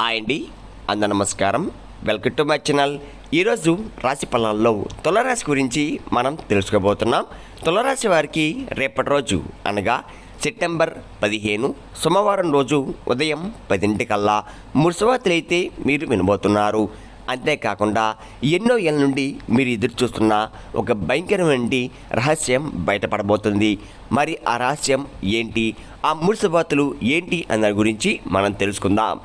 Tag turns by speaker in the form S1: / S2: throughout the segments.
S1: Hi అండి అంద నమస్కారం. Welcome to my channel. ఈరోజు రాశి ఫలాల్లో తులరాశి గురించి మనం తెలుసుకోబోతున్నాం. తులరాశి వారికి రేపటి రోజు అనగా సెప్టెంబర్ పదిహేను సోమవారం రోజు ఉదయం పదింటికల్లా మురుసవాతులైతే మీరు వినబోతున్నారు. అంతేకాకుండా ఎన్నో ఏళ్ళ నుండి మీరు ఎదురు చూస్తున్న ఒక భయంకరమైన రహస్యం బయటపడబోతుంది. మరి ఆ రహస్యం ఏంటి? ఆ మురుసబాతులు ఏంటి? అన్న గురించి మనం తెలుసుకుందాం.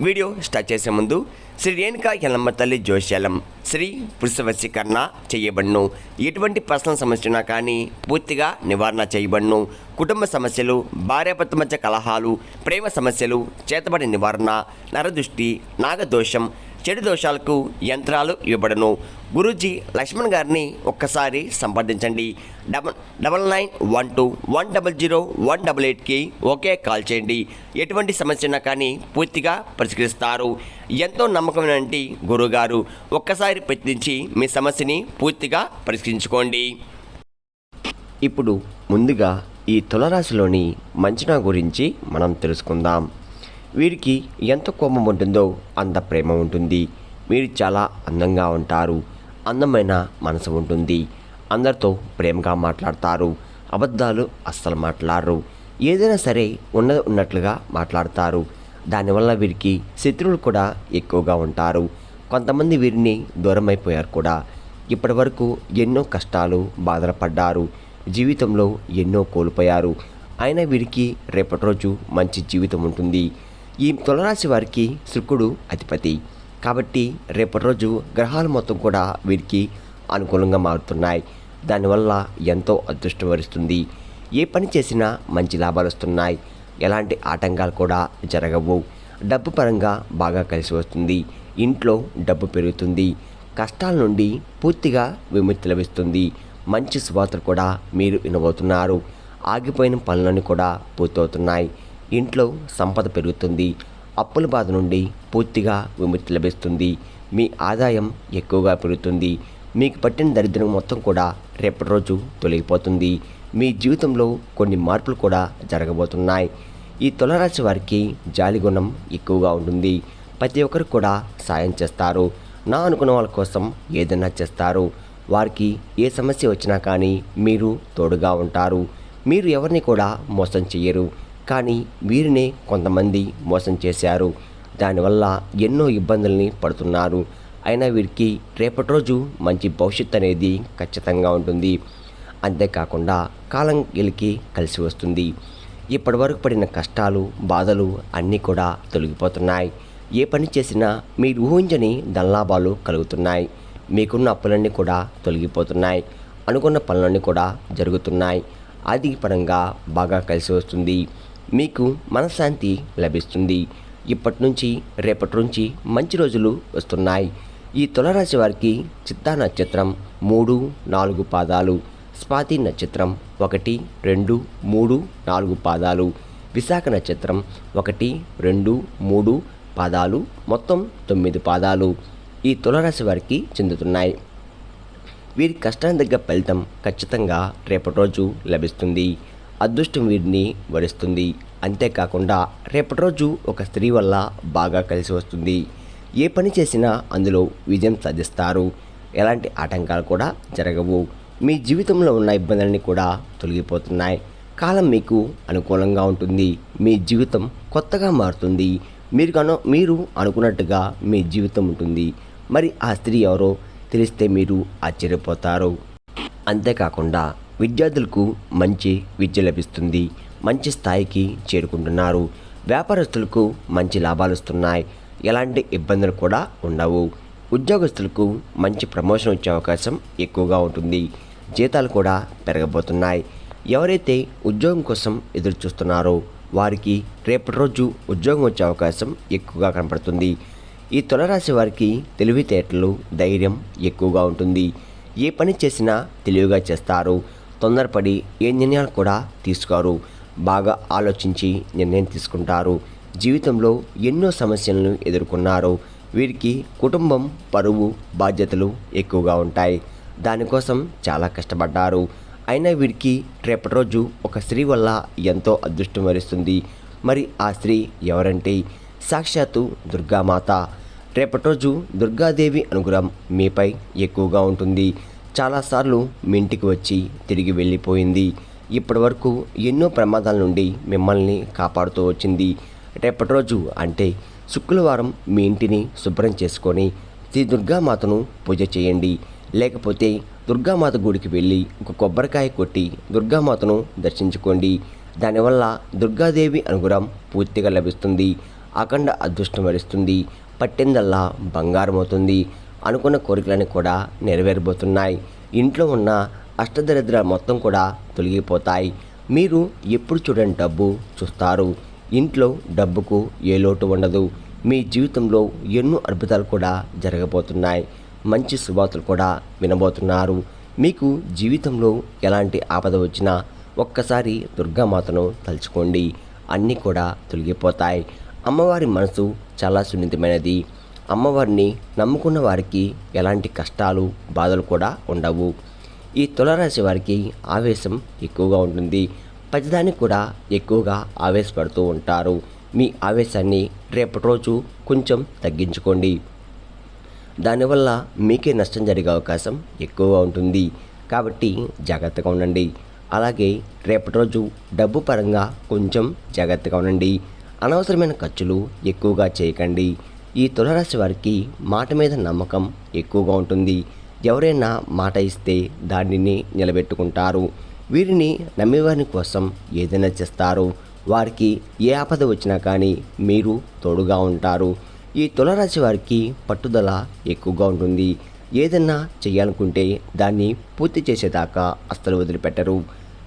S1: వీడియో స్టార్ట్ చేసే ముందు శ్రీ రేణుకా ఎల్లమ్మ తల్లి జోష్యాలం శ్రీ పురుషవశీకరణ చేయబడును. ఎటువంటి పర్సనల్ సమస్యనా కానీ పూర్తిగా నివారణ చేయబడును. కుటుంబ సమస్యలు భార్యాభర్త మధ్య కలహాలు ప్రేమ సమస్యలు చేతబడి నివారణ నరదృష్టి నాగదోషం చెడు దోషాలకు యంత్రాలు ఇవ్వబడను. గురూజీ లక్ష్మణ్ గారిని ఒక్కసారి సంప్రదించండి. Double double nine one two one double zero one double ఎయిట్కి ఓకే కాల్ చేయండి. ఎటువంటి సమస్యనా కానీ పూర్తిగా పరిష్కరిస్తారు. ఎంతో నమ్మకమైనటువంటి గురుగారు ఒక్కసారి ప్రయత్నించి మీ సమస్యని పూర్తిగా పరిష్కరించుకోండి. ఇప్పుడు ముందుగా ఈ తులరాశిలోని మంచనా గురించి మనం తెలుసుకుందాం. వీరికి ఎంత కోపం ఉంటుందో అంత ప్రేమ ఉంటుంది. వీరు చాలా అందంగా ఉంటారు. అందమైన మనసు ఉంటుంది. అందరితో ప్రేమగా మాట్లాడతారు. అబద్ధాలు అస్సలు మాట్లాడరు. ఏదైనా సరే ఉన్నది ఉన్నట్లుగా మాట్లాడతారు. దానివల్ల వీరికి శత్రువులు కూడా ఎక్కువగా ఉంటారు. కొంతమంది వీరిని దూరం అయిపోయారు కూడా. ఇప్పటి వరకు ఎన్నో కష్టాలు బాధలు పడ్డారు జీవితంలో ఎన్నో కోల్పోయారు. అయినా వీరికి రేపటి రోజు మంచి జీవితం ఉంటుంది. ఈ తులరాశి వారికి శుక్రుడు అధిపతి. కాబట్టి రేపటి రోజు గ్రహాలు మొత్తం కూడా వీరికి అనుకూలంగా మారుతున్నాయి. దానివల్ల ఎంతో అదృష్టం వరుస్తుంది. ఏ పని చేసినా మంచి లాభాలు వస్తున్నాయి. ఎలాంటి ఆటంకాలు కూడా జరగవు. డబ్బు పరంగా బాగా కలిసి వస్తుంది. ఇంట్లో డబ్బు పెరుగుతుంది. కష్టాల నుండి పూర్తిగా విముక్తి లభిస్తుంది. మంచి శుభార్తలు కూడా మీరు వినబోతున్నారు. ఆగిపోయిన పనులన్నీ కూడా పూర్తవుతున్నాయి. ఇంట్లో సంపద పెరుగుతుంది అప్పుల బాధ నుండి పూర్తిగా విముక్తి లభిస్తుంది మీ ఆదాయం ఎక్కువగా పెరుగుతుంది మీకు పట్టిన దరిద్రం మొత్తం కూడా రేపటి రోజు తొలగిపోతుంది మీ జీవితంలో కొన్ని మార్పులు కూడా జరగబోతున్నాయి. ఈ తులరాశి వారికి జాలి గుణం ఎక్కువగా ఉంటుంది ప్రతి ఒక్కరు కూడా సాయం చేస్తారు నా అనుకున్న వాళ్ళ కోసం ఏదైనా చేస్తారు వారికి ఏ సమస్య వచ్చినా కానీ మీరు తోడుగా ఉంటారు మీరు ఎవరిని కూడా మోసం చేయరు కానీ వీరినే కొంతమంది మోసం చేశారు. దానివల్ల ఎన్నో ఇబ్బందుల్ని పడుతున్నారు. అయినా వీరికి రేపటి రోజు మంచి భవిష్యత్తు అనేది ఖచ్చితంగా ఉంటుంది. అంతేకాకుండా కాలం గెలికి కలిసి వస్తుంది. ఇప్పటివరకు పడిన కష్టాలు బాధలు అన్నీ కూడా తొలగిపోతున్నాయి. ఏ పని చేసినా మీరు ఊహించని దల్లాభాలు కలుగుతున్నాయి. మీకున్న అప్పులన్నీ కూడా తొలగిపోతున్నాయి. అనుకున్న పనులన్నీ కూడా జరుగుతున్నాయి. ఆర్థిక పరంగా బాగా కలిసి వస్తుంది. మీకు మనశ్శాంతి లభిస్తుంది. ఇప్పటి నుంచి రేపటి నుంచి మంచి రోజులు వస్తున్నాయి. ఈ తులరాశి వారికి చిత్తా నక్షత్రం మూడు నాలుగు పాదాలు. స్వాతి నక్షత్రం ఒకటి రెండు మూడు నాలుగు పాదాలు. విశాఖ నక్షత్రం ఒకటి రెండు మూడు పాదాలు. మొత్తం తొమ్మిది పాదాలు ఈ తులరాశి వారికి చెందుతున్నాయి. వీరి కష్టానికి తగ్గ ఫలితం ఖచ్చితంగా రేపటి రోజు లభిస్తుంది. అదృష్టం వీరిని వరిస్తుంది. అంతేకాకుండా రేపటి రోజు ఒక స్త్రీ వల్ల బాగా కలిసి వస్తుంది. ఏ పని చేసినా అందులో విజయం సాధిస్తారు. ఎలాంటి ఆటంకాలు కూడా జరగవు. మీ జీవితంలో ఉన్న ఇబ్బందులన్నీ కూడా తొలగిపోతున్నాయి. కాలం మీకు అనుకూలంగా ఉంటుంది. మీ జీవితం కొత్తగా మారుతుంది. మీరు కను మీరు అనుకున్నట్టుగా మీ జీవితం ఉంటుంది. మరి ఆ స్త్రీ ఎవరో తెలిస్తే మీరు ఆశ్చర్యపోతారు. అంతేకాకుండా విద్యార్థులకు మంచి విద్య లభిస్తుంది. మంచి స్థాయికి చేరుకుంటున్నారు. వ్యాపారస్తులకు మంచి లాభాలు వస్తున్నాయి. ఎలాంటి ఇబ్బందులు కూడా ఉండవు. ఉద్యోగస్తులకు మంచి ప్రమోషన్ వచ్చే అవకాశం ఎక్కువగా ఉంటుంది. జీతాలు కూడా పెరగబోతున్నాయి. ఎవరైతే ఉద్యోగం కోసం ఎదురు చూస్తున్నారో వారికి రేపటి రోజు ఉద్యోగం వచ్చే అవకాశం ఎక్కువగా కనపడుతుంది. ఈ తులరాశి వారికి తెలివితేటలు ధైర్యం ఎక్కువగా ఉంటుంది. ఏ పని చేసినా తెలివిగా చేస్తారు. తొందరపడి ఏ నిర్ణయాలు కూడా తీసుకోరు. బాగా ఆలోచించి నిర్ణయం తీసుకుంటారు. జీవితంలో ఎన్నో సమస్యలను ఎదుర్కొన్నారు. వీరికి కుటుంబం పరువు బాధ్యతలు ఎక్కువగా ఉంటాయి. దానికోసం చాలా కష్టపడ్డారు. అయినా వీరికి రేపటి రోజు ఒక స్త్రీ వల్ల ఎంతో అదృష్టం వరిస్తుంది. మరి ఆ స్త్రీ ఎవరంటే? సాక్షాత్తు దుర్గామాత. రేపటి రోజు దుర్గాదేవి అనుగ్రహం మీపై ఎక్కువగా ఉంటుంది. చాలాసార్లు మీ ఇంటికి వచ్చి తిరిగి వెళ్ళిపోయింది. ఇప్పటి వరకు ఎన్నో ప్రమాదాల నుండి మిమ్మల్ని కాపాడుతూ వచ్చింది. రేపటి రోజు అంటే శుక్రవారం మీ ఇంటిని శుభ్రం చేసుకొని శ్రీ దుర్గామాతను పూజ చేయండి. లేకపోతే దుర్గామాత గుడికి వెళ్ళి ఒక కొబ్బరికాయ కొట్టి దుర్గామాతను దర్శించుకోండి. దానివల్ల దుర్గాదేవి అనుగ్రహం పూర్తిగా లభిస్తుంది. అఖండ అదృష్టం వరిస్తుంది. పట్టిందల్లా బంగారం అవుతుంది అనుకున్న కోరికలన్నీ కూడా నెరవేరబోతున్నాయి. ఇంట్లో ఉన్న అష్టదరిద్ర మొత్తం కూడా తొలగిపోతాయి. మీరు ఎప్పుడు చూడని డబ్బు చూస్తారు. ఇంట్లో డబ్బుకు ఏ లోటు ఉండదు. మీ జీవితంలో ఎన్నో అద్భుతాలు కూడా జరగబోతున్నాయి. మంచి శుభార్తలు కూడా వినబోతున్నారు. మీకు జీవితంలో ఎలాంటి ఆపద వచ్చినా ఒక్కసారి దుర్గామాతను తలుచుకోండి. అన్నీ కూడా తొలగిపోతాయి. అమ్మవారి మనసు చాలా సున్నితమైనది. అమ్మవారిని నమ్ముకున్న వారికి ఎలాంటి కష్టాలు బాధలు కూడా ఉండవు. ఈ తులరాశి వారికి ఆవేశం ఎక్కువగా ఉంటుంది. ప్రతిదానికి కూడా ఎక్కువగా ఆవేశపడుతూ ఉంటారు. మీ ఆవేశాన్ని రేపటి రోజు కొంచెం తగ్గించుకోండి. దానివల్ల మీకే నష్టం జరిగే అవకాశం ఎక్కువగా ఉంటుంది. కాబట్టి జాగ్రత్తగా ఉండండి. అలాగే రేపటి రోజు డబ్బు పరంగా కొంచెం జాగ్రత్తగా ఉండండి. అనవసరమైన ఖర్చులు ఎక్కువగా చేయకండి. ఈ తులరాశి వారికి మాట మీద నమ్మకం ఎక్కువగా ఉంటుంది. ఎవరైనా మాట ఇస్తే దానిని నిలబెట్టుకుంటారు. వీరిని నమ్మేవారి కోసం ఏదైనా చేస్తారు. వారికి ఏ ఆపద వచ్చినా కానీ మీరు తోడుగా ఉంటారు. ఈ తులరాశి వారికి పట్టుదల ఎక్కువగా ఉంటుంది. ఏదన్నా చేయాలనుకుంటే దాన్ని పూర్తి చేసేదాకా అస్సలు వదిలిపెట్టరు.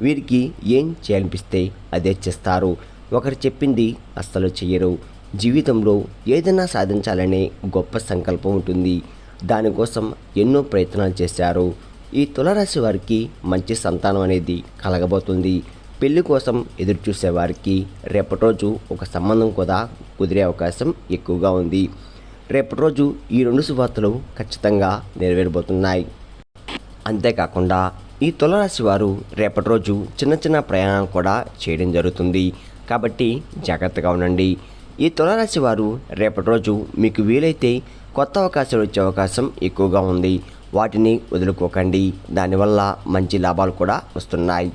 S1: వీరికి ఏం చేయాలనిపిస్తే అదే చేస్తారు. ఒకరు చెప్పింది అస్సలు చెయ్యరు జీవితంలో ఏదైనా సాధించాలనే గొప్ప సంకల్పం ఉంటుంది. దానికోసం ఎన్నో ప్రయత్నాలు చేశారు. ఈ తులరాశి వారికి మంచి సంతానం అనేది కలగబోతుంది. పెళ్ళి కోసం ఎదురు చూసేవారికి రేపటి రోజు ఒక సంబంధం కూడా కుదిరే అవకాశం ఎక్కువగా ఉంది. రేపటి రోజు ఈ రెండు శుభార్తలు ఖచ్చితంగా నెరవేరబోతున్నాయి. అంతేకాకుండా ఈ తులరాశి వారు రేపటి రోజు చిన్న చిన్న ప్రయాణం కూడా చేయడం జరుగుతుంది. కాబట్టి జాగ్రత్తగా ఉండండి. ఈ తులరాశి వారు రేపటి రోజు మీకు వీలైతే కొత్త అవకాశాలు వచ్చే అవకాశం ఎక్కువగా ఉంది. వాటిని వదులుకోకండి. దానివల్ల మంచి లాభాలు కూడా వస్తున్నాయి.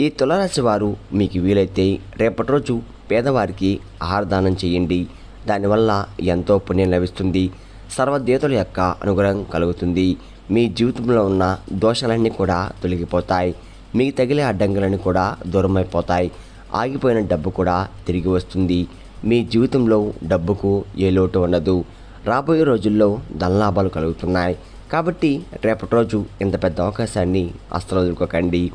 S1: ఈ తులరాశి వారు మీకు వీలైతే రేపటి రోజు పేదవారికి ఆహారదానం చేయండి. దానివల్ల ఎంతో పుణ్యం లభిస్తుంది. సర్వదేవతల యొక్క అనుగ్రహం కలుగుతుంది. మీ జీవితంలో ఉన్న దోషాలన్నీ కూడా తొలగిపోతాయి. మీకు తగిలే అడ్డంకులన్నీ కూడా దూరమైపోతాయి. ఆగిపోయిన డబ్బు కూడా తిరిగి వస్తుంది. మీ జీవితంలో డబ్బుకు ఏ లోటు ఉండదు. రాబోయే రోజుల్లో ధనలాభాలు కలుగుతున్నాయి. కాబట్టి రేపటి రోజు ఇంత పెద్ద అవకాశాన్ని అస్సలు వదులుకోకండి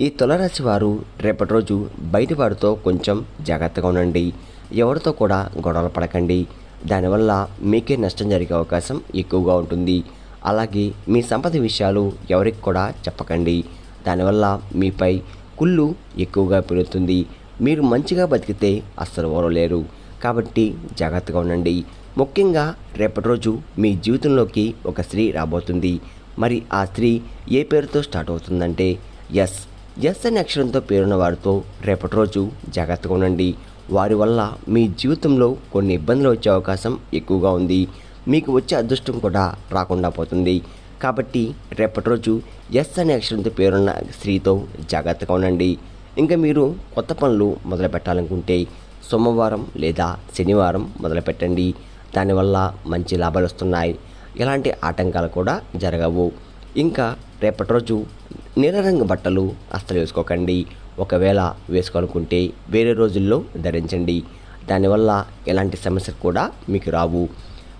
S1: ఈ తులరాశి వారు రేపటి రోజు బయటి వారితో కొంచెం జాగ్రత్తగా ఉండండి. ఎవరితో కూడా గొడవలు పడకండి. దానివల్ల మీకే నష్టం జరిగే అవకాశం ఎక్కువగా ఉంటుంది. అలాగే మీ సంపద విషయాలు ఎవరికి కూడా చెప్పకండి. దానివల్ల మీపై కుళ్ళు ఎక్కువగా పెరుగుతుంది. మీరు మంచిగా బతికితే అస్సలు ఓరలేరు కాబట్టి జాగ్రత్తగా ఉండండి. ముఖ్యంగా రేపటి రోజు మీ జీవితంలోకి ఒక స్త్రీ రాబోతుంది. మరి ఆ స్త్రీ ఏ పేరుతో స్టార్ట్ అవుతుందంటే ఎస్ ఎస్ అనే అక్షరంతో పేరున్న వారితో రేపటి రోజు జాగ్రత్తగా ఉండండి. వారి వల్ల మీ జీవితంలో కొన్ని ఇబ్బందులు వచ్చే అవకాశం ఎక్కువగా ఉంది. మీకు వచ్చే అదృష్టం కూడా రాకుండా పోతుంది. కాబట్టి రేపటి రోజు ఎస్ అనే అక్షరంతో పేరున్న స్త్రీతో జాగ్రత్తగా ఉండండి. ఇంకా మీరు కొత్త పనులు మొదలు పెట్టాలనుకుంటే సోమవారం లేదా శనివారం మొదలుపెట్టండి. దానివల్ల మంచి లాభాలు వస్తున్నాయి. ఎలాంటి ఆటంకాలు కూడా జరగవు. ఇంకా రేపటి రోజు నీలరంగు బట్టలు అస్సలు వేసుకోకండి. ఒకవేళ వేసుకోవాలనుకుంటే వేరే రోజుల్లో ధరించండి. దానివల్ల ఎలాంటి సమస్యలు కూడా మీకు రావు.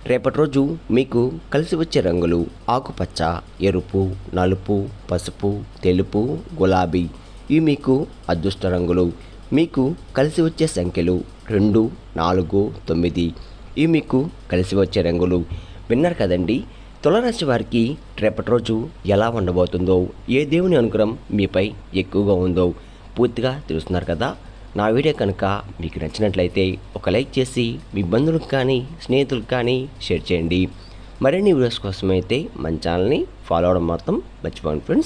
S1: రేపటి రోజు మీకు కలిసి వచ్చే రంగులు ఆకుపచ్చ ఎరుపు నలుపు పసుపు తెలుపు గులాబీ ఇవి మీకు అదృష్ట రంగులు. మీకు కలిసి వచ్చే సంఖ్యలు రెండు నాలుగు తొమ్మిది. ఇవి మీకు కలిసి వచ్చే రంగులు. విన్నారు కదండి? తులరాశి వారికి రేపటి రోజు ఎలా ఉండబోతుందో ఏ దేవుని అనుగ్రహం మీపై ఎక్కువగా ఉందో పూర్తిగా తెలుస్తున్నారు కదా? నా వీడియో కనుక మీకు నచ్చినట్లయితే ఒక లైక్ చేసి మీ బంధువులకు కానీ స్నేహితులకు కానీ షేర్ చేయండి. మరిన్ని వీడియోస్ కోసమైతే మన ఛానల్ని ఫాలో అవడం మాత్రం మర్చిపోండి ఫ్రెండ్స్.